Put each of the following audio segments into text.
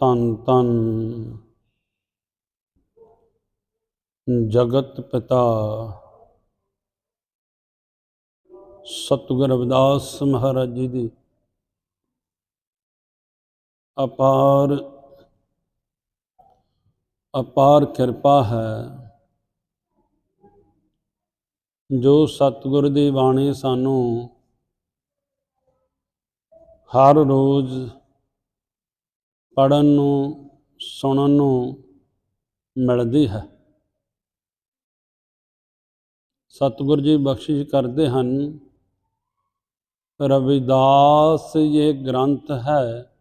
ਤਨ ਤਨ ਜਗਤ ਪਿਤਾ। ਸਤਿਗੁਰ ਰਵਿਦਾਸ ਮਹਾਰਾਜ ਜੀ ਦੀ ਅਪਾਰ ਅਪਾਰ ਕਿਰਪਾ ਹੈ, ਜੋ ਸਤਿਗੁਰ ਦੀ ਬਾਣੀ ਸਾਨੂੰ ਹਰ ਰੋਜ਼ ਪੜਨ ਨੂੰ, ਸੁਣਨ ਨੂੰ ਮਿਲਦੀ ਹੈ। ਸਤਿਗੁਰ ਜੀ ਬਖਸ਼ਿਸ਼ ਕਰਦੇ ਹਨ, ਰਵਿਦਾਸ ਇਹ ਗ੍ਰੰਥ ਹੈ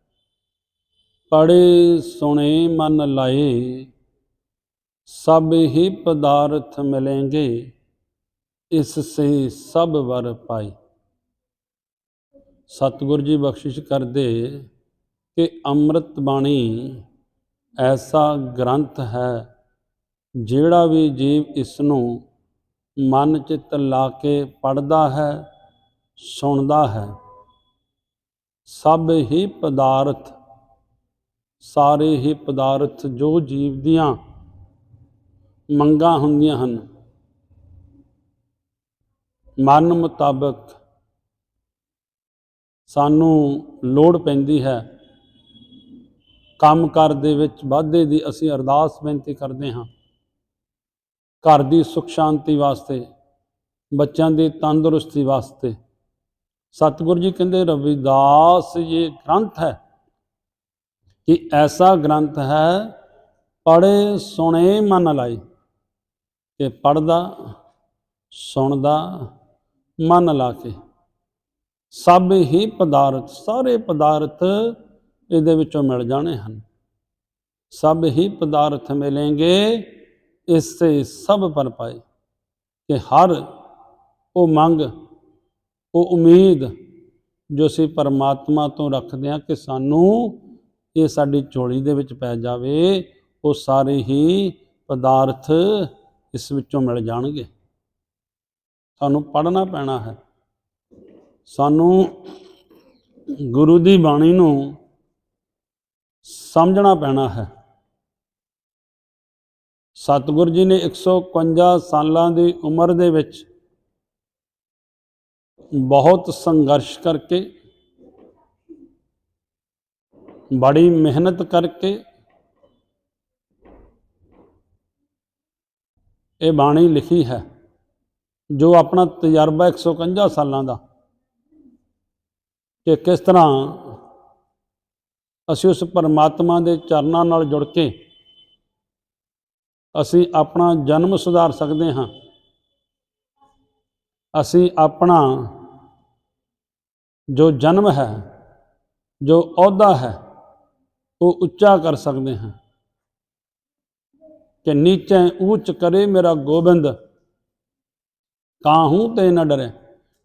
ਪੜੇ ਸੁਣੇ, ਮਨ ਲਾਏ, ਸਭ ਹੀ ਪਦਾਰਥ ਮਿਲेंगे ਇਸ ਸੇ ਸਭ ਵਰ ਪਾਈ ਸਤਿਗੁਰ ਜੀ ਬਖਸ਼ਿਸ਼ ਕਰਦੇ ਕਿ ਅੰਮ੍ਰਿਤ ਬਾਣੀ ਐਸਾ ਗ੍ਰੰਥ ਹੈ ਜਿਹੜਾ ਵੀ ਜੀਵ ਇਸ ਨੂੰ ਮਨ ਚਿੱਤ ਲਾ ਕੇ ਪੜਦਾ ਹੈ, ਸੁਣਦਾ ਹੈ। ਸਭ ਹੀ ਪਦਾਰਥ, ਸਾਰੇ ਹੀ ਪਦਾਰਥ ਜੋ ਜੀਵ ਦੀਆਂ ਮੰਗਾਂ ਹੁੰਦੀਆਂ ਹਨ, ਮਨ ਮੁਤਾਬਕ ਸਾਨੂੰ ਲੋੜ ਪੈਂਦੀ ਹੈ ਕੰਮ ਕਰ ਦੇ ਵਿੱਚ ਵਾਧੇ ਦੀ ਅਸੀਂ ਅਰਦਾਸ ਬੇਨਤੀ ਕਰਦੇ ਹਾਂ। ਘਰ ਦੀ ਸੁਖ ਸ਼ਾਂਤੀ ਵਾਸਤੇ, ਬੱਚਿਆਂ ਦੀ ਤੰਦਰੁਸਤੀ ਵਾਸਤੇ। ਸਤਿਗੁਰੂ ਜੀ ਕਹਿੰਦੇ, ਰਵਿਦਾਸ ਇਹ ਗ੍ਰੰਥ ਹੈ ਕਿ ਐਸਾ ਗ੍ਰੰਥ ਹੈ ਪੜੇ ਸੁਣੇ, ਮਨ ਲਾਈ ਕਿ ਪੜਦਾ ਸੁਣਦਾ, ਮਨ ਲਾ ਕੇ। ਸਭ ਹੀ ਪਦਾਰਥ, ਸਾਰੇ ਪਦਾਰਥ ਇਹਦੇ ਵਿੱਚੋਂ ਮਿਲ ਜਾਣੇ ਹਨ। ਸਭ ਹੀ ਪਦਾਰਥ ਮਿਲेंगे ਇਸ ਸੇ ਸਭ ਪਰ ਪਾਏ। ਕਿ ਹਰ ਉਹ ਮੰਗ, ਉਹ ਉਮੀਦ ਜੋ ਅਸੀਂ ਪਰਮਾਤਮਾ ਤੋਂ ਰੱਖਦੇ ਹਾਂ ਕਿ ਸਾਨੂੰ ਇਹ ਸਾਡੀ ਝੋਲੀ ਦੇ ਵਿੱਚ ਪੈ ਜਾਵੇ, ਉਹ ਸਾਰੇ ਹੀ ਪਦਾਰਥ ਇਸ ਵਿੱਚੋਂ ਮਿਲ ਜਾਣਗੇ। ਸਾਨੂੰ ਪੜ੍ਹਨਾ ਪੈਣਾ ਹੈ। ਸਾਨੂੰ ਗੁਰੂ ਦੀ ਬਾਣੀ ਨੂੰ ਸਮਝਣਾ ਪੈਣਾ ਹੈ। ਸਤਿਗੁਰ ਜੀ ਨੇ 151 ਸਾਲਾਂ ਦੀ ਉਮਰ ਦੇ ਵਿੱਚ ਬਹੁਤ ਸੰਘਰਸ਼ ਕਰਕੇ, ਬੜੀ ਮਿਹਨਤ ਕਰਕੇ ਇਹ ਬਾਣੀ ਲਿਖੀ ਹੈ, ਜੋ ਆਪਣਾ ਤਜਰਬਾ 151 ਸਾਲਾਂ ਦਾ, ਕਿ ਕਿਸ ਤਰ੍ਹਾਂ ਅਸੀਂ ਉਸ ਪਰਮਾਤਮਾ ਦੇ ਚਰਨਾਂ ਨਾਲ ਜੁੜ ਕੇ ਅਸੀਂ ਆਪਣਾ ਜਨਮ ਸੁਧਾਰ ਸਕਦੇ ਹਾਂ। ਅਸੀਂ ਆਪਣਾ ਜੋ ਜਨਮ ਹੈ, ਜੋ ਅਹੁਦਾ ਹੈ, ਉਹ ਉੱਚਾ ਕਰ ਸਕਦੇ ਹਾਂ। ਕਿ ਨੀਚੇ ਉੱਚ ਕਰੇ ਮੇਰਾ ਗੋਬਿੰਦ, ਕਾਹੂ ਤੇ ਨਾ ਡਰੇ।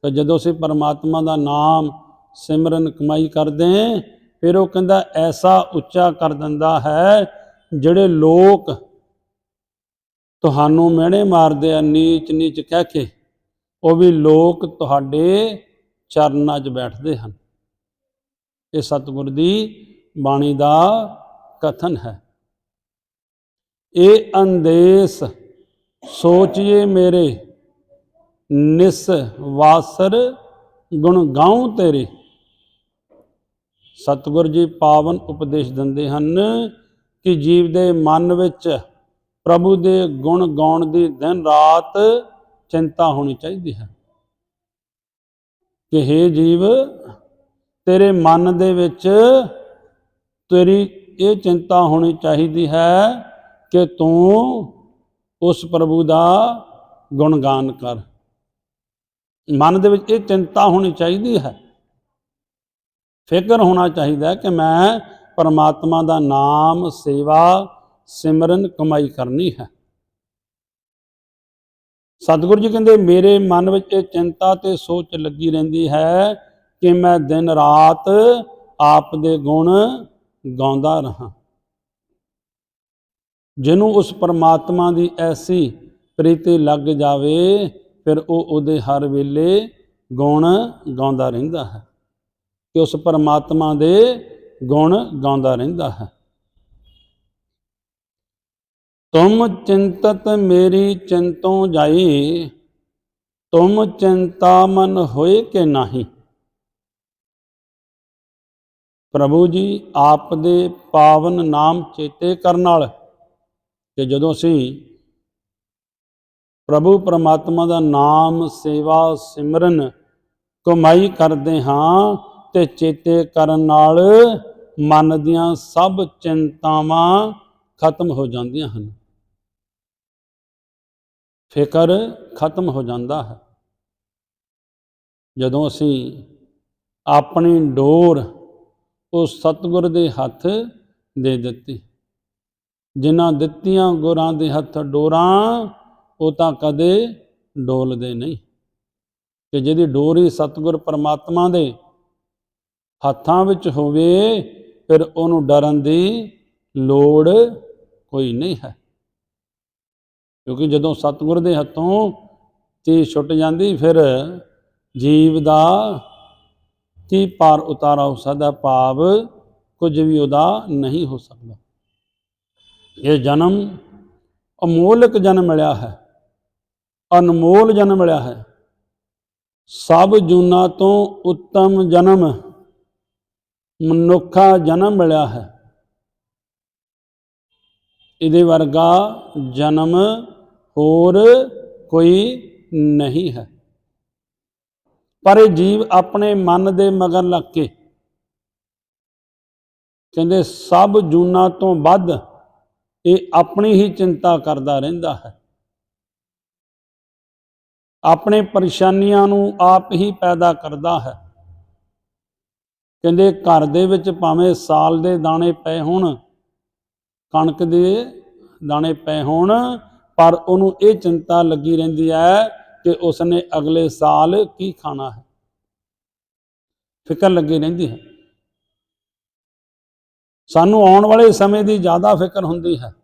ਤੇ ਜਦੋਂ ਅਸੀਂ ਪਰਮਾਤਮਾ ਦਾ ਨਾਮ ਸਿਮਰਨ ਕਮਾਈ ਕਰਦੇ ਫਿਰ ਉਹ ਕਹਿੰਦਾ, ਐਸਾ ਉੱਚਾ ਕਰ ਦਿੰਦਾ ਹੈ ਜਿਹੜੇ ਲੋਕ ਤੁਹਾਨੂੰ ਮਿਹਣੇ ਮਾਰਦੇ ਆ, ਨੀਚ ਨੀਚ ਕਹਿ ਕੇ। ਉਹ ਵੀ ਲੋਕ ਤੁਹਾਡੇ ਚਰਨਾਂ 'ਚ ਬੈਠਦੇ ਹਨ। ਇਹ ਸਤਿਗੁਰ ਦੀ ਬਾਣੀ ਦਾ ਕਥਨ ਹੈ। ਇਹ ਅੰਦੇਸ, ਸੋਚੀਏ ਮੇਰੇ ਨਿਸ ਵਾਸਰ ਗੁਣ ਗਾਉ ਤੇਰੇ। ਸਤਿਗੁਰ ਜੀ ਪਾਵਨ ਉਪਦੇਸ਼ ਦਿੰਦੇ ਹਨ ਕਿ ਜੀਵ ਦੇ ਮਨ ਵਿੱਚ ਪ੍ਰਭੂ ਦੇ ਗੁਣ ਗਾਉਣ ਦੀ ਦਿਨ ਰਾਤ ਚਿੰਤਾ ਹੋਣੀ ਚਾਹੀਦੀ ਹੈ। ਕਿ हे ਜੀਵ, ਤੇਰੇ ਮਨ ਦੇ ਵਿੱਚ ਤੇਰੀ ਇਹ ਚਿੰਤਾ ਹੋਣੀ ਚਾਹੀਦੀ ਹੈ ਕਿ ਤੂੰ ਉਸ ਪ੍ਰਭੂ ਦਾ ਗੁਣਗਾਨ ਕਰ। ਮਨ ਦੇ ਵਿੱਚ ਇਹ ਚਿੰਤਾ ਹੋਣੀ ਚਾਹੀਦੀ ਹੈ ਫਿਕਰ ਹੋਣਾ ਚਾਹੀਦਾ ਕਿ ਮੈਂ ਪਰਮਾਤਮਾ ਦਾ ਨਾਮ, ਸੇਵਾ, ਸਿਮਰਨ, ਕਮਾਈ ਕਰਨੀ ਹੈ। ਸਤਿਗੁਰੂ ਜੀ ਕਹਿੰਦੇ, ਮੇਰੇ ਮਨ ਵਿੱਚ ਇਹ ਚਿੰਤਾ ਤੇ ਸੋਚ ਲੱਗੀ ਰਹਿੰਦੀ ਹੈ ਕਿ ਮੈਂ ਦਿਨ ਰਾਤ ਆਪ ਦੇ ਗੁਣ ਗਾਉਂਦਾ ਰਹਾ। ਜਿਹਨੂੰ ਉਸ ਪਰਮਾਤਮਾ ਦੀ ਐਸੀ ਪ੍ਰੀਤੀ ਲੱਗ ਜਾਵੇ, ਫਿਰ ਉਹ ਉਹਦੇ ਹਰ ਵੇਲੇ ਗੁਣ ਗਾਉਂਦਾ ਰਹਿੰਦਾ ਹੈ। ਕਿ ਉਸ ਪਰਮਾਤਮਾ ਦੇ ਗੁਣ ਗਾਉਂਦਾ ਰਹਿੰਦਾ ਹੈ। ਤੁਮ ਚਿੰਤਤ ਮੇਰੀ ਚਿੰਤੋਂ ਜਾਈ, ਤੁਮ ਚਿੰਤਾ ਮਨ ਹੋਏ ਕਿ ਨਹੀਂ। ਪ੍ਰਭੂ ਜੀ, ਆਪ ਦੇ ਪਾਵਨ ਨਾਮ ਚੇਤੇ ਕਰਨ ਨਾਲ ਕਿ ਜਦੋਂ ਅਸੀਂ ਪ੍ਰਭੂ ਪਰਮਾਤਮਾ ਦਾ ਨਾਮ, ਸੇਵਾ, ਸਿਮਰਨ, ਕਮਾਈ ਕਰਦੇ ਹਾਂ ਤੇ ਚੇਤੇ ਕਰਨ ਨਾਲ ਮਨ ਦੀਆਂ ਸਭ ਚਿੰਤਾਵਾਂ ਖਤਮ ਹੋ ਜਾਂਦੀਆਂ ਹਨ। ਫਿਕਰ ਖਤਮ ਹੋ ਜਾਂਦਾ ਹੈ। ਜਦੋਂ ਅਸੀਂ ਆਪਣੀ ਡੋਰ ਉਹ ਸਤਿਗੁਰ ਦੇ ਹੱਥ ਦੇ ਦਿੱਤੀ, ਜਿਨ੍ਹਾਂ ਦਿੱਤੀਆਂ ਗੁਰਾਂ ਦੇ ਹੱਥ ਡੋਰਾਂ, ਉਹ ਤਾਂ ਕਦੇ ਡੋਲਦੇ ਨਹੀਂ। ਕਿ ਜਿਹਦੀ ਡੋਰ ਹੀ ਸਤਿਗੁਰ ਪਰਮਾਤਮਾ ਦੇ ਹੱਥਾਂ ਵਿੱਚ ਹੋਵੇ, ਫਿਰ ਉਹਨੂੰ ਡਰਨ ਦੀ ਲੋੜ ਕੋਈ ਨਹੀਂ ਹੈ। ਕਿਉਂਕਿ ਜਦੋਂ ਸਤਿਗੁਰ ਦੇ ਹੱਥੋਂ ਚੀਜ਼ ਛੁੱਟ ਜਾਂਦੀ, ਫਿਰ ਜੀਵ ਦਾ ਕੀ ਪਾਰ ਉਤਾਰਾ ਹੋ ਸਕਦਾ? ਭਾਵ ਕੁਝ ਵੀ ਉਹਦਾ ਨਹੀਂ ਹੋ ਸਕਦਾ। ਇਹ ਜਨਮ ਅਮੋਲਕ ਜਨਮ ਮਿਲਿਆ ਹੈ। ਅਨਮੋਲ ਜਨਮ ਮਿਲਿਆ ਹੈ। ਸਭ ਜੂਨਾਂ ਤੋਂ ਉੱਤਮ ਜਨਮ ਮਨੁੱਖਾ ਜਨਮ ਮਿਲਿਆ ਹੈ। ਇਹਦੇ ਵਰਗਾ ਜਨਮ ਹੋਰ ਕੋਈ ਨਹੀਂ ਹੈ। ਪਰ ਇਹ ਜੀਵ ਆਪਣੇ ਮਨ ਦੇ ਮਗਰ ਲੱਗ ਕੇ ਕਹਿੰਦੇ ਸਭ ਜੂਨਾਂ ਤੋਂ ਵੱਧ ਇਹ ਆਪਣੀ ਹੀ ਚਿੰਤਾ ਕਰਦਾ ਰਹਿੰਦਾ ਹੈ। ਆਪਣੇ ਪਰੇਸ਼ਾਨੀਆਂ ਨੂੰ ਆਪ ਹੀ ਪੈਦਾ ਕਰਦਾ ਹੈ। ਕਹਿੰਦੇ ਘਰ ਦੇ ਵਿੱਚ ਭਾਵੇਂ ਸਾਲ ਦੇ ਦਾਣੇ ਪਏ ਹੋਣ, ਕਣਕ ਦੇ ਦਾਣੇ ਪਏ ਹੋਣ, ਪਰ ਉਹਨੂੰ ਇਹ ਚਿੰਤਾ ਲੱਗੀ ਰਹਿੰਦੀ ਹੈ ਕਿ ਉਸਨੇ ਅਗਲੇ ਸਾਲ ਕੀ ਖਾਣਾ ਹੈ। ਫਿਕਰ ਲੱਗੀ ਰਹਿੰਦੀ ਹੈ। ਸਾਨੂੰ ਆਉਣ ਵਾਲੇ ਸਮੇਂ ਦੀ ਜ਼ਿਆਦਾ ਫਿਕਰ ਹੁੰਦੀ ਹੈ।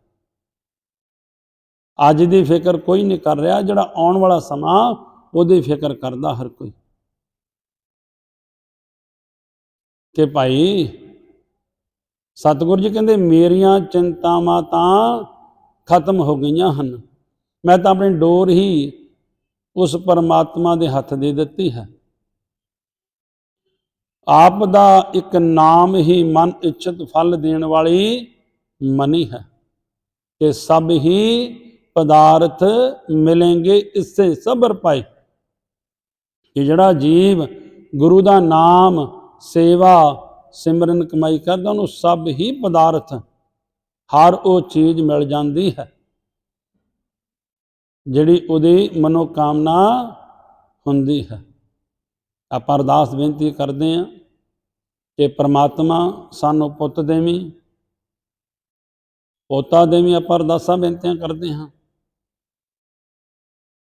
ਅੱਜ ਦੀ ਫਿਕਰ ਕੋਈ ਨਹੀਂ ਕਰ ਰਿਹਾ ਜਿਹੜਾ ਆਉਣ ਵਾਲਾ ਸਮਾਂ ਉਹਦੀ ਫਿਕਰ ਕਰਦਾ ਹਰ ਕੋਈ। ਕਿ ਭਾਈ ਸਤਿਗੁਰੂ ਜੀ ਕਹਿੰਦੇ, ਮੇਰੀਆਂ ਚਿੰਤਾਵਾਂ ਤਾਂ ਖਤਮ ਹੋ ਗਈਆਂ ਹਨ। ਮੈਂ ਤਾਂ ਆਪਣੀ ਡੋਰ ਹੀ ਉਸ ਪਰਮਾਤਮਾ ਦੇ ਹੱਥ ਦੇ ਦਿੱਤੀ ਹੈ। ਆਪ ਦਾ ਇੱਕ ਨਾਮ ਹੀ ਮਨ ਇੱਛਤ ਫਲ ਦੇਣ ਵਾਲੀ ਮਨੀ ਹੈ ਕਿ ਸਭ ਹੀ ਪਦਾਰਥ ਮਿਲेंगे ਇਸੇ ਸਬਰ ਪਾਈ ਕਿ ਜਿਹੜਾ ਜੀਵ ਗੁਰੂ ਦਾ ਨਾਮ ਸੇਵਾ, ਸਿਮਰਨ, ਕਮਾਈ ਕਰਦਾ, ਉਹਨੂੰ ਸਭ ਹੀ ਪਦਾਰਥ, ਹਰ ਉਹ ਚੀਜ਼ ਮਿਲ ਜਾਂਦੀ ਹੈ। ਜਿਹੜੀ ਉਹਦੀ ਮਨੋਕਾਮਨਾ ਹੁੰਦੀ ਹੈ। ਆਪਾਂ ਅਰਦਾਸ ਬੇਨਤੀ ਕਰਦੇ ਹਾਂ ਕਿ ਪ੍ਰਮਾਤਮਾ ਸਾਨੂੰ ਪੁੱਤ ਦੇਵੀਂ, ਪੋਤਾ ਦੇਵੀਂ ਆਪਾਂ ਅਰਦਾਸਾਂ ਬੇਨਤੀਆਂ ਕਰਦੇ ਹਾਂ।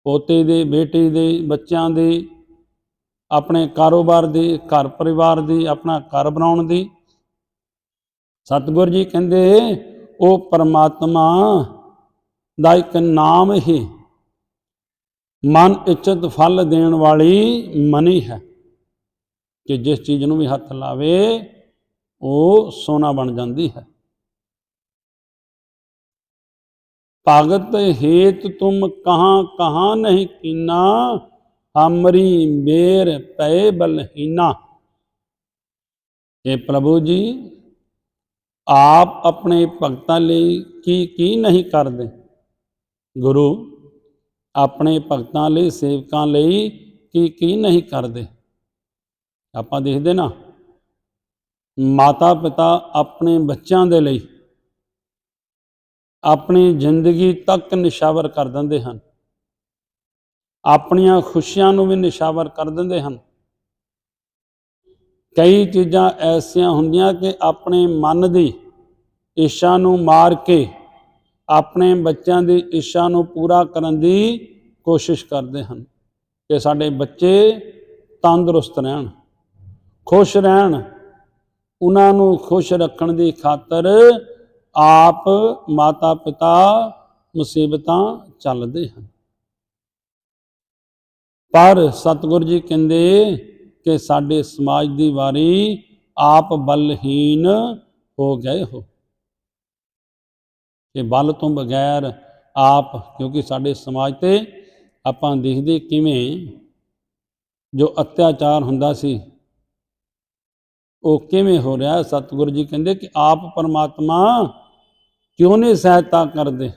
ਪੋਤੇ ਦੇ, ਬੇਟੇ ਦੇ, ਬੱਚਿਆਂ ਦੇ ਆਪਣੇ ਕਾਰੋਬਾਰ ਦੀ, ਘਰ ਪਰਿਵਾਰ ਦੀ, ਆਪਣਾ ਘਰ ਬਣਾਉਣ ਦੀ। ਸਤਿਗੁਰ ਜੀ ਕਹਿੰਦੇ, ਉਹ ਪਰਮਾਤਮਾ ਦਾ ਇੱਕ ਨਾਮ ਹੀ ਮਨ ਇੱਛਤ ਫਲ ਦੇਣ ਵਾਲੀ ਮਨੀ ਹੈ ਕਿ ਜਿਸ ਚੀਜ਼ ਨੂੰ ਵੀ ਹੱਥ ਲਾਵੇ, ਉਹ ਸੋਨਾ ਬਣ ਜਾਂਦੀ ਹੈ। ਭਗਤ ਹੇਤ ਤੁਮ ਕਹਾਂ ਕਹਾਂ ਨਹੀਂ ਕੀਨਾ ਹਮਰੀ ਮੇਰ ਪੈ ਬਲਹੀਨਾ। ਇਹ ਪ੍ਰਭੂ ਜੀ, ਆਪ ਆਪਣੇ ਭਗਤਾਂ ਲਈ ਕੀ ਕੀ ਨਹੀਂ ਕਰਦੇ? ਗੁਰੂ, ਆਪਣੇ ਭਗਤਾਂ ਲਈ, ਸੇਵਕਾਂ ਲਈ ਕੀ ਕੀ ਨਹੀਂ ਕਰਦੇ? ਆਪਾਂ ਦੇਖਦੇ ਨਾ ਮਾਤਾ ਪਿਤਾ ਆਪਣੇ ਬੱਚਿਆਂ ਦੇ ਲਈ ਆਪਣੀ ਜ਼ਿੰਦਗੀ ਤੱਕ ਨਿਸ਼ਾਵਰ ਕਰ ਦਿੰਦੇ ਹਨ। ਆਪਣੀਆਂ ਖੁਸ਼ੀਆਂ ਨੂੰ ਵੀ ਨਿਸ਼ਾਵਰ ਕਰ ਦਿੰਦੇ ਹਨ। ਕਈ ਚੀਜ਼ਾਂ ਐਸੀਆਂ ਹੁੰਦੀਆਂ ਕਿ ਆਪਣੇ ਮਨ ਦੀ ਇੱਛਾ ਨੂੰ ਮਾਰ ਕੇ ਆਪਣੇ ਬੱਚਿਆਂ ਦੀ ਇੱਛਾ ਨੂੰ ਪੂਰਾ ਕਰਨ ਦੀ ਕੋਸ਼ਿਸ਼ ਕਰਦੇ ਹਨ ਕਿ ਸਾਡੇ ਬੱਚੇ ਤੰਦਰੁਸਤ ਰਹਿਣ, ਖੁਸ਼ ਰਹਿਣ। ਉਹਨਾਂ ਨੂੰ ਖੁਸ਼ ਰੱਖਣ ਦੀ ਖਾਤਰ ਆਪ ਮਾਤਾ ਪਿਤਾ ਮੁਸੀਬਤਾਂ ਚੱਲਦੇ ਹਨ। ਪਰ ਸਤਿਗੁਰੂ ਜੀ ਕਹਿੰਦੇ ਕਿ ਸਾਡੇ ਸਮਾਜ ਦੀ ਵਾਰੀ ਆਪ ਬਲਹੀਨ ਹੋ ਗਏ ਹੋ। ਕਿ ਬਲ ਤੋਂ ਬਗੈਰ ਆਪ, ਕਿਉਂਕਿ ਸਾਡੇ ਸਮਾਜ ਤੇ ਆਪਾਂ ਦੇਖਦੇ ਕਿਵੇਂ ਜੋ ਅਤਿਆਚਾਰ ਹੁੰਦਾ ਸੀ, ਉਹ ਕਿਵੇਂ ਹੋ ਰਿਹਾ। ਸਤਿਗੁਰੂ ਜੀ ਕਹਿੰਦੇ ਕਿ ਆਪ ਪਰਮਾਤਮਾ ਕਿਉਂ ਨਹੀਂ ਸਹਾਇਤਾ ਕਰਦੇ?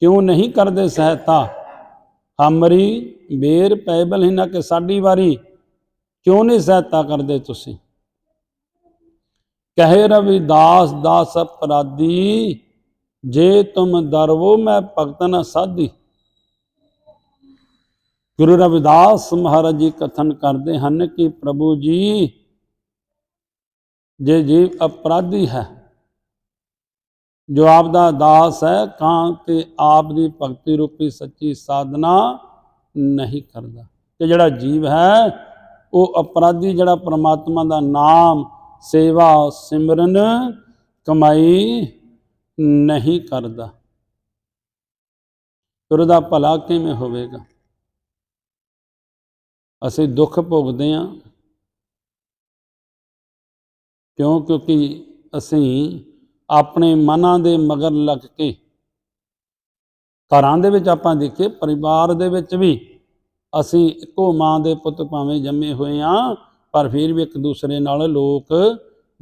ਕਿਉਂ ਨਹੀਂ ਕਰਦੇ ਸਹਾਇਤਾ? ਹਮਰੀ ਬੇਰ ਪੈਬਲ ਹੀ ਨਾ ਕਿ ਸਾਡੀ ਵਾਰੀ ਕਿਉਂ ਨਹੀਂ ਸਹਾਇਤਾ ਕਰਦੇ ਤੁਸੀਂ? ਕਹੇ ਰਵਿਦਾਸ ਦਾਸ ਅਪਰਾਧੀ, ਜੇ ਤੁਮ ਦਰਵੋ ਮੈਂ ਭਗਤ ਨ ਸਾਧੀ। ਗੁਰੂ ਰਵਿਦਾਸ ਮਹਾਰਾਜ ਜੀ ਕਥਨ ਕਰਦੇ ਹਨ ਕਿ ਪ੍ਰਭੂ ਜੀ, ਜੇ ਜੀਵ ਅਪਰਾਧੀ ਹੈ ਜੋ ਆਪ ਦਾ ਦਾਸ ਹੈ, ਕਾਂ ਕਿ ਆਪ ਦੀ ਭਗਤੀ ਰੂਪੀ ਸੱਚੀ ਸਾਧਨਾ ਨਹੀਂ ਕਰਦਾ। ਕਿ ਜਿਹੜਾ ਜੀਵ ਹੈ, ਉਹ ਅਪਰਾਧੀ ਜਿਹੜਾ ਪ੍ਰਮਾਤਮਾ ਦਾ ਨਾਮ, ਸੇਵਾ, ਸਿਮਰਨ, ਕਮਾਈ ਨਹੀਂ ਕਰਦਾ। ਫਿਰ ਉਹਦਾ ਭਲਾ ਕਿਵੇਂ ਹੋਵੇਗਾ? ਅਸੀਂ ਦੁੱਖ ਭੋਗਦੇ ਹਾਂ। ਕਿਉਂ ਕਿਉਂਕਿ ਅਸੀਂ ਆਪਣੇ ਮਨਾਂ ਦੇ ਮਗਰ ਲੱਗ ਕੇ। ਘਰਾਂ ਦੇ ਵਿੱਚ ਆਪਾਂ ਦੇਖੀਏ, ਪਰਿਵਾਰ ਦੇ ਵਿੱਚ ਵੀ ਅਸੀਂ ਇੱਕੋ ਮਾਂ ਦੇ ਪੁੱਤ ਭਾਵੇਂ ਜੰਮੇ ਹੋਏ ਆ ਪਰ ਫਿਰ ਵੀ ਇੱਕ ਦੂਸਰੇ ਨਾਲ ਲੋਕ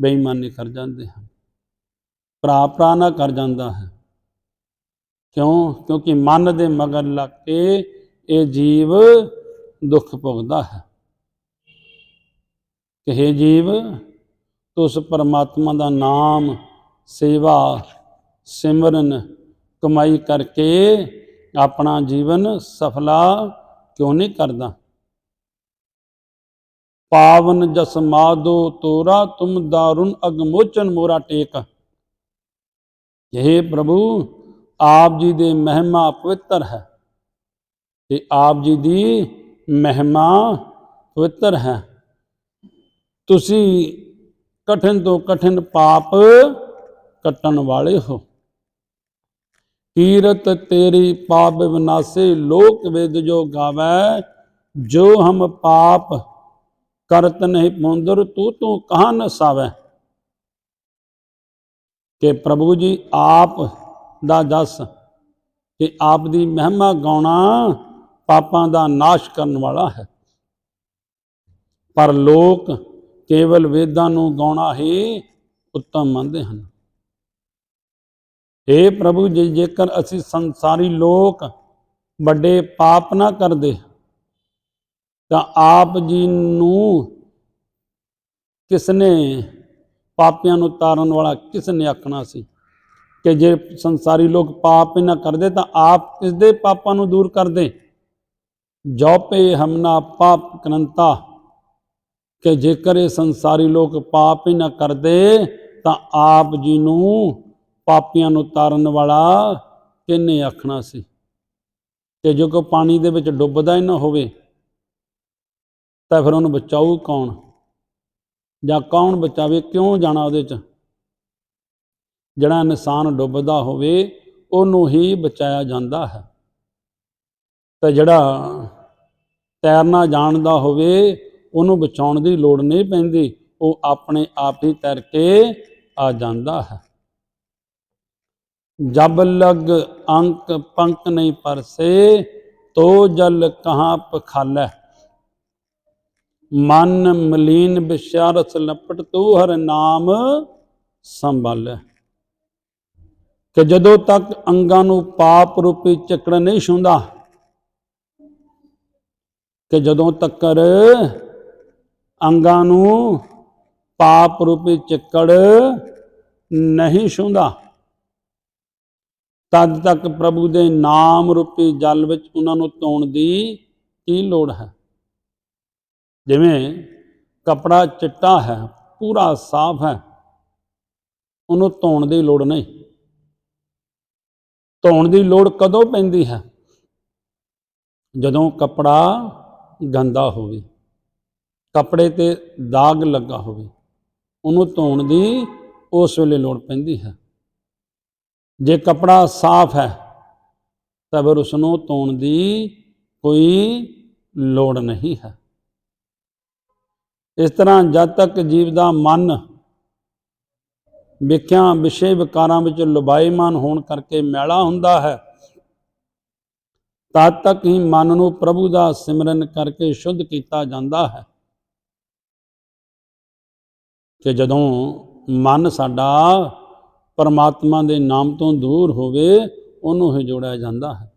ਬੇਈਮਾਨੀ ਕਰ ਜਾਂਦੇ ਹਨ। ਭਰਾ ਭਰਾ ਨਾ ਕਰ ਜਾਂਦਾ ਹੈ। ਕਿਉਂ? ਕਿਉਂਕਿ ਮਨ ਦੇ ਮਗਰ ਲੱਗ ਕੇ ਇਹ ਜੀਵ ਦੁੱਖ ਭੋਗਦਾ ਹੈ। ਕਿ हे ਜੀਵ, ਤੂੰ ਪਰਮਾਤਮਾ ਦਾ ਨਾਮ ਸੇਵਾ, ਸਿਮਰਨ, ਕਮਾਈ ਕਰਕੇ ਆਪਣਾ ਜੀਵਨ ਸਫਲਾ ਕਿਉਂ ਨਹੀਂ ਕਰਦਾ? ਪਾਵਨ ਜਸ ਮਾਦੋ ਤੋਰਾ, ਤੁਮ ਦਾਰੁਨ ਅਗਮੋਚਨ ਮੋਰਾ ਟੇਕ। ਇਹ ਪ੍ਰਭੂ, ਆਪ ਜੀ ਦੇ ਮਹਿਮਾ ਪਵਿੱਤਰ ਹੈ ਤੇ ਆਪ ਜੀ ਦੀ ਮਹਿਮਾ ਪਵਿੱਤਰ ਹੈ। ਤੁਸੀਂ ਕਠਿਨ ਤੋਂ ਕਠਿਨ ਪਾਪ ਕੱਟਣ ਵਾਲੇ ਹੋ। ਕੀਰਤ ਤੇਰੀ ਪਾਪ ਵਿਨਾਸੇ, ਲੋਕ ਵੇਦ ਜੋ ਗਾਵੈ, ਜੋ ਹਮ ਪਾਪ ਕਰਤ ਨਹੀਂ ਪੁੰਦਰ, ਤੂੰ ਤੂੰ ਕਹਾਂ ਨਸਾਵੈ ਕਿ ਪ੍ਰਭੂ ਜੀ ਆਪ ਦਾ ਜਸ ਕਿ ਆਪ ਦੀ ਮਹਿਮਾ ਗਾਉਣਾ ਪਾਪਾਂ ਦਾ ਨਾਸ਼ ਕਰਨ ਵਾਲਾ ਹੈ। ਪਰ ਲੋਕ ਕੇਵਲ ਵੇਦਾਂ ਨੂੰ ਗਾਉਣਾ ਹੀ ਉੱਤਮ ਮੰਨਦੇ ਹਨ। ਏ ਪ੍ਰਭੂ ਜੇ, ਜੇਕਰ ਅਸੀਂ ਸੰਸਾਰੀ ਲੋਕ ਵੱਡੇ ਪਾਪ ਨਾ ਕਰਦੇ, ਤਾਂ ਆਪ ਜੀ ਨੂੰ ਕਿਸਨੇ ਪਾਪੀਆਂ ਨੂੰ ਤਾਰਨ ਵਾਲਾ ਕਿਸਨੇ ਆਖਣਾ ਸੀ? ਕਿ ਜੇ ਸੰਸਾਰੀ ਲੋਕ ਪਾਪ ਹੀ ਨਾ ਕਰਦੇ, ਤਾਂ ਆਪ ਕਿਸ ਦੇ ਪਾਪਾਂ ਨੂੰ ਦੂਰ ਕਰਦੇ? ਜੋਪੇ ਹਮਨਾ ਪਾਪ ਕਰੰਤਾ। ਕਿ ਜੇਕਰ ਇਹ ਸੰਸਾਰੀ ਲੋਕ ਪਾਪ ਹੀ ਨਾ ਕਰਦੇ, ਤਾਂ ਆਪ ਜੀ ਨੂੰ ਪਾਪੀਆਂ ਨੂੰ ਤਾਰਨ ਵਾਲਾ ਕਿੰਨੇ ਆਖਣਾ ਸੀ। ਕਿ ਜੇ ਕੋ ਪਾਣੀ ਦੇ ਵਿੱਚ ਡੁੱਬਦਾ ਹੀ ਨਾ ਹੋਵੇ, ਤਾਂ ਫਿਰ ਉਹਨੂੰ ਬਚਾਊ ਕੌਣ? ਜਾਂ ਕੌਣ ਬਚਾਵੇ? ਕਿਉਂ ਜਾਣਾ ਉਹਦੇ 'ਚ? ਜਿਹੜਾ ਇਨਸਾਨ ਡੁੱਬਦਾ ਹੋਵੇ, ਉਹਨੂੰ ਹੀ ਬਚਾਇਆ ਜਾਂਦਾ ਹੈ। ਤਾਂ ਜਿਹੜਾ ਤੈਰਨਾ ਜਾਣਦਾ ਹੋਵੇ, ਉਹਨੂੰ ਬਚਾਉਣ ਦੀ ਲੋੜ ਨਹੀਂ ਪੈਂਦੀ। ਉਹ ਆਪਣੇ ਆਪ ਹੀ ਤੈਰ ਕੇ ਆ ਜਾਂਦਾ ਹੈ। ਜਬ ਲਗ ਅੰਕ ਪੰਕ ਨਹੀਂ ਪਰਸੇ, ਤੋ ਜਲ ਕਹਾਂ ਪਖਾਲੈ ਮਨ ਮਲੀਨ ਵਿਸ਼ਾਰਸ ਲਪਟ ਤੂੰ ਹਰ ਨਾਮ ਸੰਭਾਲੈ। ਕਿ ਜਦੋਂ ਤੱਕ ਅੰਗਾਂ ਨੂੰ ਪਾਪ ਰੂਪੀ ਚੱਕੜ ਨਹੀਂ ਛੂੰਦਾ, ਕਿ ਜਦੋਂ ਤੱਕ ਅੰਗਾਂ ਨੂੰ ਪਾਪ ਰੂਪੀ ਚੱਕੜ ਨਹੀਂ ਛੂੰਦਾ। ਤਦ ਤੱਕ ਪ੍ਰਭੂ ਦੇ ਨਾਮ ਰੂਪੀ ਜਲ ਵਿੱਚ ਉਹਨਾਂ ਨੂੰ ਧੋਣ ਦੀ ਕੀ ਲੋੜ ਹੈ? ਜਿਵੇਂ ਕਪੜਾ ਚਿੱਟਾ ਹੈ, ਪੂਰਾ ਸਾਫ਼ ਹੈ, ਉਹਨੂੰ ਧੋਣ ਦੀ ਲੋੜ ਨਹੀਂ। ਧੋਣ ਦੀ ਲੋੜ ਕਦੋਂ ਪੈਂਦੀ ਹੈ? ਜਦੋਂ ਕਪੜਾ ਗੰਦਾ ਹੋਵੇ, ਕਪੜੇ ਤੇ ਦਾਗ ਲੱਗਾ ਹੋਵੇ, ਉਹਨੂੰ ਧੋਣ ਦੀ ਉਸ ਵੇਲੇ ਲੋੜ ਪੈਂਦੀ ਹੈ। ਜੇ ਕਪੜਾ ਸਾਫ਼ ਹੈ ਤਾਂ ਫਿਰ ਉਸ ਨੂੰ ਧੋਣ ਦੀ ਕੋਈ ਲੋੜ ਨਹੀਂ ਹੈ। ਇਸ ਤਰ੍ਹਾਂ ਜਦ ਤੱਕ ਜੀਵ ਦਾ ਮਨ ਵਿਖਿਆ ਵਿਸ਼ੇ ਵਿਕਾਰਾਂ ਵਿੱਚ ਲੁਬਾਈਮਾਨ ਹੋਣ ਕਰਕੇ ਮੈਲਾ ਹੁੰਦਾ ਹੈ, ਤਦ ਤੱਕ ਹੀ ਮਨ ਨੂੰ ਪ੍ਰਭੂ ਦਾ ਸਿਮਰਨ ਕਰਕੇ ਸ਼ੁੱਧ ਕੀਤਾ ਜਾਂਦਾ ਹੈ ਕਿ ਜਦੋਂ ਮਨ ਸਾਡਾ ਪਰਮਾਤਮਾ ਦੇ ਨਾਮ ਤੋਂ ਦੂਰ ਹੋਵੇ, ਉਹਨੂੰ ਹੀ ਜੋੜਿਆ ਜਾਂਦਾ ਹੈ।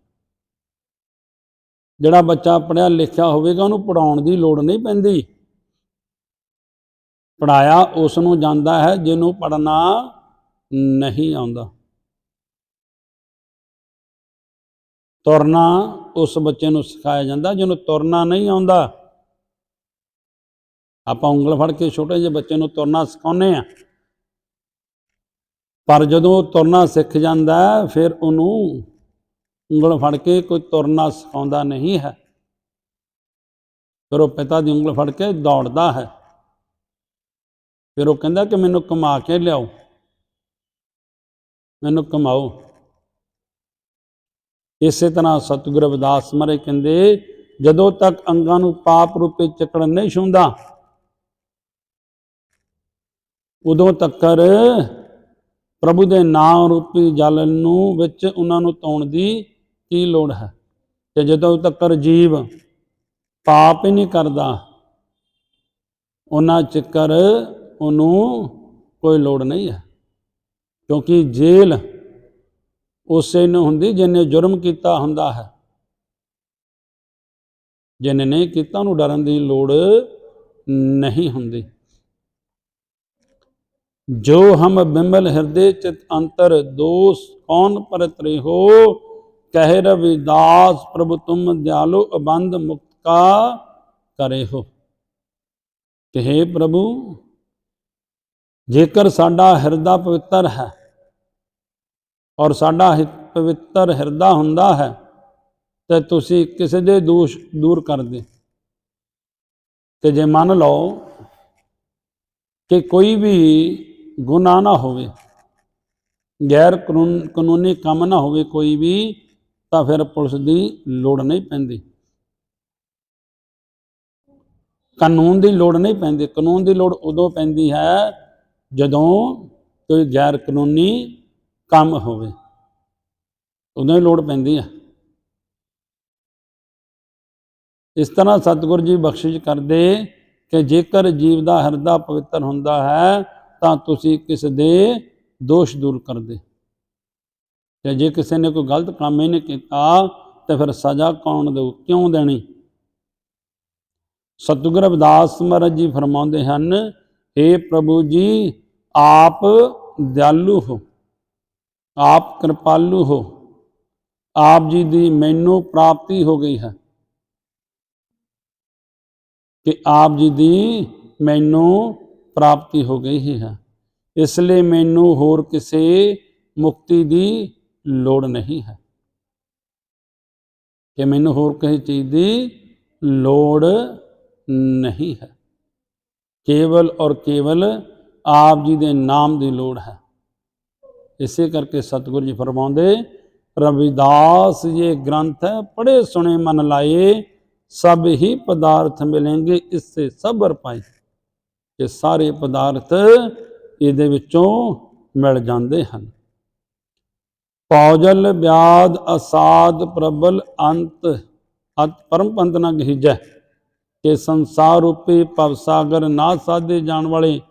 ਜਿਹੜਾ ਬੱਚਾ ਪੜਿਆ ਲਿਖਿਆ ਹੋਵੇਗਾ ਉਹਨੂੰ ਪੜਾਉਣ ਦੀ ਲੋੜ ਨਹੀਂ ਪੈਂਦੀ। ਪੜਾਇਆ ਉਸ ਨੂੰ ਜਾਂਦਾ ਹੈ, ਜਿਹਨੂੰ ਪੜਨਾ ਨਹੀਂ ਆਉਂਦਾ। ਤੁਰਨਾ ਉਸ ਬੱਚੇ ਨੂੰ ਸਿਖਾਇਆ ਜਾਂਦਾ, ਜਿਹਨੂੰ ਤੁਰਨਾ ਨਹੀਂ ਆਉਂਦਾ। ਆਪਾਂ ਉਂਗਲ ਫੜ ਕੇ ਛੋਟੇ ਜਿਹੇ ਬੱਚੇ ਨੂੰ ਤੁਰਨਾ ਸਿਖਾਉਂਦੇ ਆ ਪਰ ਜਦੋਂ ਉਹ ਤੁਰਨਾ ਸਿੱਖ ਜਾਂਦਾ ਫਿਰ ਉਹਨੂੰ ਉਂਗਲ ਫੜ ਕੇ ਕੋਈ ਤੁਰਨਾ ਸਿਖਾਉਂਦਾ ਨਹੀਂ ਹੈ। ਫਿਰ ਉਹ ਪਿਤਾ ਦੀ ਉਂਗਲ ਫੜ ਕੇ ਦੌੜਦਾ ਹੈ। ਫਿਰ ਉਹ ਕਹਿੰਦਾ ਕਿ ਮੈਨੂੰ ਕਮਾ ਕੇ ਲਿਆਓ। ਮੈਨੂੰ ਕਮਾਓ ਇਸੇ ਤਰ੍ਹਾਂ ਸਤਿਗੁਰੂ ਅਵਦਾਸ ਮਹਾਰਾਜ ਕਹਿੰਦੇ, ਜਦੋਂ ਤੱਕ ਅੰਗਾਂ ਨੂੰ ਪਾਪ ਰੂਪੇ ਚੱਕੜ ਨਹੀਂ ਛੂੰਦਾ ਉਦੋਂ ਤੱਕਰ ਪ੍ਰਭੂ ਦੇ ਨਾਮ ਰੂਪੀ ਜਲ ਨੂੰ ਵਿੱਚ ਉਹਨਾਂ ਨੂੰ ਧੋਣ ਦੀ ਕੀ ਲੋੜ ਹੈ? ਤੇ ਜਦੋਂ ਤੱਕ ਜੀਵ ਪਾਪ ਹੀ ਨਹੀਂ ਕਰਦਾ, ਉਹਨਾਂ ਚੱਕਰ ਉਹਨੂੰ ਕੋਈ ਲੋੜ ਨਹੀਂ ਹੈ। ਕਿਉਂਕਿ ਜੇਲ ਉਸੇ ਨੂੰ ਹੁੰਦੀ ਜਿਹਨੇ ਜੁਰਮ ਕੀਤਾ ਹੁੰਦਾ ਹੈ। ਜਿਹਨੇ ਨਹੀਂ ਕੀਤਾ ਉਹਨੂੰ ਡਰਨ ਦੀ ਲੋੜ ਨਹੀਂ ਹੁੰਦੀ। ਜੋ ਹਮ ਬਿਮਲ ਹਿਰਦੇ ਚਿਤ ਅੰਤਰ ਦੋਸ, ਕੌਣ ਪਰਤ ਹੋ ਕਹਿ ਰਵਿਦਾਸ, ਪ੍ਰਭु ਤੁਮ ਦਿਆਲੋ ਅਬੰਧ ਮੁਕਤ ਕਾ ਕਰੇ ਹੋ ਕਿ हे ਪ੍ਰਭੂ, ਜੇਕਰ ਸਾਡਾ ਹਿਰਦਾ ਪਵਿੱਤਰ ਹੈ ਔਰ ਸਾਡਾ ਪਵਿੱਤਰ ਹਿਰਦਾ ਹੁੰਦਾ ਹੈ, ਤੇ ਤੁਸੀਂ ਕਿਸੇ ਦੇ ਦੋਸ਼ ਦੂਰ ਕਰ ਦੇ ਤੇ ਜੇ ਮੰਨ ਲਓ ਕਿ ਕੋਈ ਵੀ ਗੁਨਾਹ ਨਾ ਹੋਵੇ। ਗੈਰ ਕਾਨੂੰਨ, ਕਾਨੂੰਨੀ ਕੰਮ ਨਾ ਹੋਵੇ ਕੋਈ ਵੀ, ਤਾਂ ਫਿਰ ਪੁਲਿਸ ਦੀ ਲੋੜ ਨਹੀਂ ਪੈਂਦੀ। ਕਾਨੂੰਨ ਦੀ ਲੋੜ ਨਹੀਂ ਪੈਂਦੀ। ਕਾਨੂੰਨ ਦੀ ਲੋੜ ਉਦੋਂ ਪੈਂਦੀ ਹੈ ਜਦੋਂ ਕੋਈ ਗੈਰ ਕਾਨੂੰਨੀ ਕੰਮ ਹੋਵੇ। ਉਦੋਂ ਹੀ ਲੋੜ ਪੈਂਦੀ ਹੈ। ਇਸ ਤਰ੍ਹਾਂ ਸਤਿਗੁਰੂ ਜੀ ਬਖਸ਼ਿਸ਼ ਕਰਦੇ ਕਿ ਜੇਕਰ ਜੀਵ ਦਾ ਹਿਰਦਾ ਪਵਿੱਤਰ ਹੁੰਦਾ ਹੈ ਤਾਂ ਤੁਸੀਂ ਕਿਸ ਦੇ ਦੋਸ਼ ਦੂਰ ਕਰਦੇ। ਤੇ ਜੇ ਕਿਸੇ ਨੇ ਕੋਈ ਗਲਤ ਕੰਮ ਇਹਨੇ ਕੀਤਾ, ਤੇ ਫਿਰ ਸਜ਼ਾ ਕੌਣ ਦੇਊ? ਕਿਉਂ ਦੇਣੀ? ਸਤਿਗੁਰ ਰਵਿਦਾਸ ਮਹਾਰਾਜ ਜੀ ਫਰਮਾਉਂਦੇ ਹਨ हे ਪ੍ਰਭੂ ਜੀ, ਆਪ ਦਿਆਲੂ ਹੋ, ਆਪ ਕਿਰਪਾਲੂ ਹੋ, ਆਪ ਜੀ ਦੀ ਮੈਨੂੰ ਪ੍ਰਾਪਤੀ ਹੋ ਗਈ ਹੈ। ਕਿ ਆਪ ਜੀ ਦੀ ਮੈਨੂੰ ਪ੍ਰਾਪਤੀ ਹੋ ਗਈ ਹੀ ਹੈ। ਇਸ ਲਈ ਮੈਨੂੰ ਹੋਰ ਕਿਸੇ ਮੁਕਤੀ ਦੀ ਲੋੜ ਨਹੀਂ ਹੈ। ਕਿ ਮੈਨੂੰ ਹੋਰ ਕਿਸੇ ਚੀਜ਼ ਦੀ ਲੋੜ ਨਹੀਂ ਹੈ। ਕੇਵਲ ਔਰ ਕੇਵਲ ਆਪ ਜੀ ਦੇ ਨਾਮ ਦੀ ਲੋੜ ਹੈ। ਇਸੇ ਕਰਕੇ ਸਤਿਗੁਰੂ ਜੀ ਫਰਮਾਉਂਦੇ, ਰਵਿਦਾਸ ਇਹ ਗ੍ਰੰਥ ਹੈ ਪੜੇ ਸੁਣੇ ਮਨ ਲਾਏ, ਸਭ ਹੀ ਪਦਾਰਥ ਮਿਲेंगे ਇਸਸੇ ਸਬਰ ਪਾਈ ਕਿ ਸਾਰੇ ਪਦਾਰਥ ਇਹਦੇ ਵਿੱਚੋਂ ਮਿਲ ਜਾਂਦੇ ਹਨ। ਪੌਜਲ, ਵਿਆਦ, ਅਸਾਦ, ਪ੍ਰਬਲ, ਅੰਤ, ਅਤ ਪਰਮ ਪੰਤ ਨਾ ਗਹੀਜੈ ਕਿ ਸੰਸਾਰ ਰੂਪੀ ਭਵ ਸਾਗਰ ਨਾ ਸਾਧੇ ਜਾਣ ਵਾਲੇ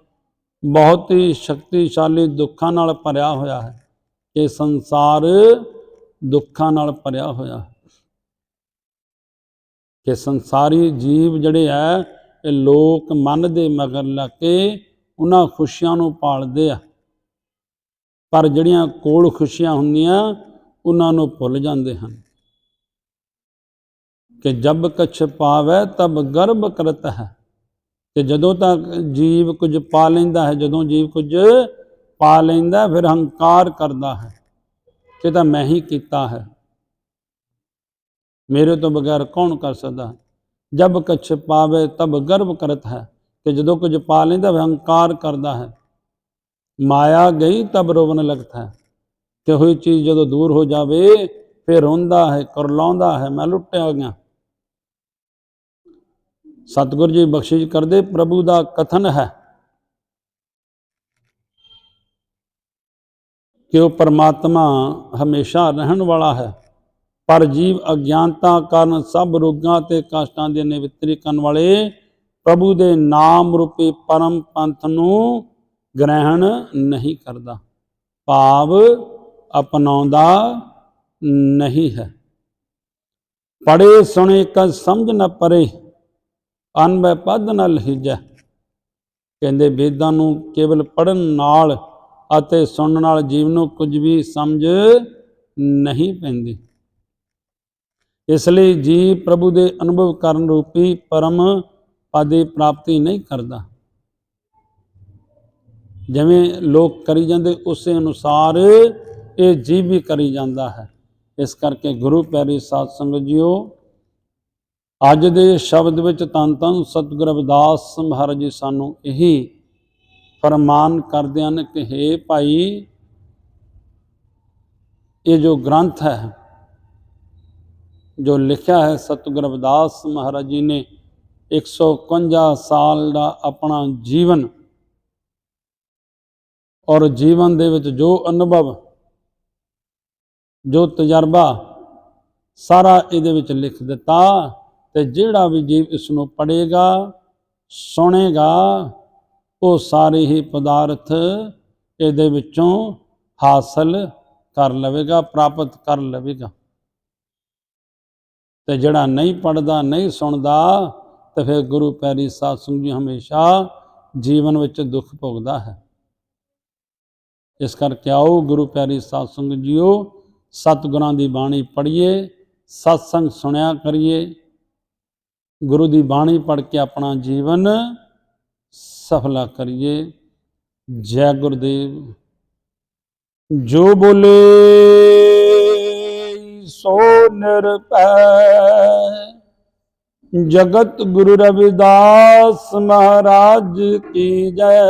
ਬਹੁਤ ਹੀ ਸ਼ਕਤੀਸ਼ਾਲੀ ਦੁੱਖਾਂ ਨਾਲ ਭਰਿਆ ਹੋਇਆ ਹੈ। ਕਿ ਸੰਸਾਰ ਦੁੱਖਾਂ ਨਾਲ ਭਰਿਆ ਹੋਇਆ ਹੈ। ਕਿ ਸੰਸਾਰੀ ਜੀਵ ਜਿਹੜੇ ਹੈ ਇਹ ਲੋਕ ਮਨ ਦੇ ਮਗਰ ਲੱਗ ਕੇ ਉਹਨਾਂ ਖੁਸ਼ੀਆਂ ਨੂੰ ਪਾਲਦੇ ਆ। ਪਰ ਜਿਹੜੀਆਂ ਕੋਲ ਖੁਸ਼ੀਆਂ ਹੁੰਦੀਆਂ, ਉਹਨਾਂ ਨੂੰ ਭੁੱਲ ਜਾਂਦੇ ਹਨ। ਕਿ ਜਬ ਕਛ ਪਾਵੇ, ਤਬ ਗਰਭ ਕਰਤ ਹੈ। ਕਿ ਜਦੋਂ ਤੱਕ ਜੀਵ ਕੁਝ ਪਾ ਲੈਂਦਾ ਹੈ, ਜਦੋਂ ਜੀਵ ਕੁਝ ਪਾ ਲੈਂਦਾ, ਫਿਰ ਹੰਕਾਰ ਕਰਦਾ ਹੈ ਕਿ ਤਾਂ ਮੈਂ ਹੀ ਕੀਤਾ ਹੈ। ਮੇਰੇ ਤੋਂ ਬਗੈਰ ਕੌਣ ਕਰ ਸਕਦਾ? ਜਬ ਕਛ ਪਾਵੇ ਤਬ ਗਰਭ ਕਰਤ ਹੈ, ਕਿ ਜਦੋਂ ਕੁਝ ਪਾ ਲੈਂਦਾ ਫਿਰ ਹੰਕਾਰ ਕਰਦਾ ਹੈ। ਮਾਇਆ ਗਈ ਤਬ ਰੋਵਨ ਲਗਤਾ ਹੈ। ਕਿ ਹੋਈ ਚੀਜ਼ ਜਦੋਂ ਦੂਰ ਹੋ ਜਾਵੇ, ਫਿਰ ਰੋਂਦਾ ਹੈ, ਕਰਲਾਉਂਦਾ ਹੈ, ਮੈਂ ਲੁੱਟਿਆ ਗਿਆ। ਸਤਿਗੁਰੂ ਜੀ ਬਖਸ਼ਿਸ਼ ਕਰਦੇ, ਪ੍ਰਭੂ ਦਾ ਕਥਨ ਹੈ। ਕਿ ਉਹ ਪਰਮਾਤਮਾ ਹਮੇਸ਼ਾ ਰਹਿਣ ਵਾਲਾ ਹੈ। ਪਰ ਜੀਵ ਅਗਿਆਨਤਾ ਕਾਰਨ ਸਭ ਰੋਗਾਂ ਤੇ ਕਸ਼ਟਾਂ ਦੇ ਨਿਵਤਰੀ ਕਰਨ ਵਾਲੇ ਪ੍ਰਭੂ ਦੇ ਨਾਮ ਰੂਪੀ ਪਰਮ ਪੰਥ ਨੂੰ ਗ੍ਰਹਿਣ ਨਹੀਂ ਕਰਦਾ। ਭਾਵ ਅਪਣਾਉਂਦਾ ਨਹੀਂ ਹੈ। ਪੜੇ ਸੁਣੇ ਕਦ ਸਮਝ ਨਾ ਪਰੇ ਅਨਬੈ ਪਦ ਨ ਲਹਿਜੈ। ਕਹਿੰਦੇ ਵੇਦਾਂ ਨੂੰ ਕੇਵਲ ਪੜਨ ਨਾਲ ਅਤੇ ਸੁਣਨ ਨਾਲ ਜੀਵ ਨੂੰ ਕੁਝ ਵੀ ਸਮਝ ਨਹੀਂ ਪੈਂਦੀ। ਇਸ ਲਈ ਜੀ ਪ੍ਰਭੂ ਦੇ ਅਨੁਭਵ ਕਰਨ ਰੂਪੀ ਪਰਮ ਪਦ ਦੀ ਪ੍ਰਾਪਤੀ ਨਹੀਂ ਕਰਦਾ। ਜਿਵੇਂ ਲੋਕ ਕਰੀ ਜਾਂਦੇ, ਉਸੇ ਅਨੁਸਾਰ ਇਹ ਜੀਵ ਵੀ ਕਰੀ ਜਾਂਦਾ ਹੈ। ਇਸ ਕਰਕੇ ਗੁਰੂ ਪਿਆਰੀ ਸਾਧ ਸੰਗਤ ਜੀਓ, ਅੱਜ ਦੇ ਸ਼ਬਦ ਵਿੱਚ ਤਨ ਤਨ ਸਤਿਗੁਰ ਰਵਿਦਾਸ ਮਹਾਰਾਜ ਜੀ ਸਾਨੂੰ ਇਹੀ ਫਰਮਾਨ ਕਰਦੇ ਹਨ ਕਿ हे ਭਾਈ, ਇਹ ਜੋ ਗ੍ਰੰਥ ਹੈ ਜੋ ਲਿਖਿਆ ਹੈ ਸਤਿਗੁਰ ਰਵਿਦਾਸ ਮਹਾਰਾਜ ਜੀ ਨੇ 151 ਸਾਲ ਦਾ ਆਪਣਾ ਜੀਵਨ ਔਰ ਜੀਵਨ ਦੇ ਵਿੱਚ ਜੋ ਅਨੁਭਵ, ਜੋ ਤਜਰਬਾ ਸਾਰਾ ਇਹਦੇ ਵਿੱਚ ਲਿਖ ਦਿੱਤਾ ਤੇ ਜਿਹੜਾ ਵੀ ਜੀਵ ਇਸ ਨੂੰ ਪੜ੍ਹੇਗਾ, ਸੁਣੇਗਾ, ਉਹ ਸਾਰੇ ਹੀ ਪਦਾਰਥ ਇਹਦੇ ਵਿੱਚੋਂ ਹਾਸਲ ਕਰ ਲਵੇਗਾ, ਪ੍ਰਾਪਤ ਕਰ ਲਵੇਗਾ। ਤੇ ਜਿਹੜਾ ਨਹੀਂ ਪੜਦਾ ਨਹੀਂ ਸੁਣਦਾ, ਤੇ ਫਿਰ ਗੁਰੂ ਪਿਆਰੀ ਸਾਧ ਸੰਗਤ ਜੀ ਹਮੇਸ਼ਾ ਜੀਵਨ ਵਿੱਚ ਦੁੱਖ ਭੋਗਦਾ ਹੈ। ਇਸ ਕਰਕੇ ਆਓ ਗੁਰੂ ਪਿਆਰੀ ਸਾਧ ਸੰਗਤ ਜੀਓ, ਸਤਿਗੁਰਾਂ ਦੀ ਬਾਣੀ ਪੜ੍ਹੀਏ, ਸਤਸੰਗ ਸੁਣਿਆ ਕਰੀਏ। ਗੁਰੂ ਦੀ ਬਾਣੀ ਪੜ੍ਹ ਕੇ ਆਪਣਾ ਜੀਵਨ ਸਫਲਾ ਕਰੀਏ। ਜੈ ਗੁਰਦੇਵ, ਜੋ ਬੋਲੇ ਸੋ ਨਿਰਭੈ। ਜਗਤ ਗੁਰੂ ਰਵਿਦਾਸ ਮਹਾਰਾਜ ਕੀ ਜੈ।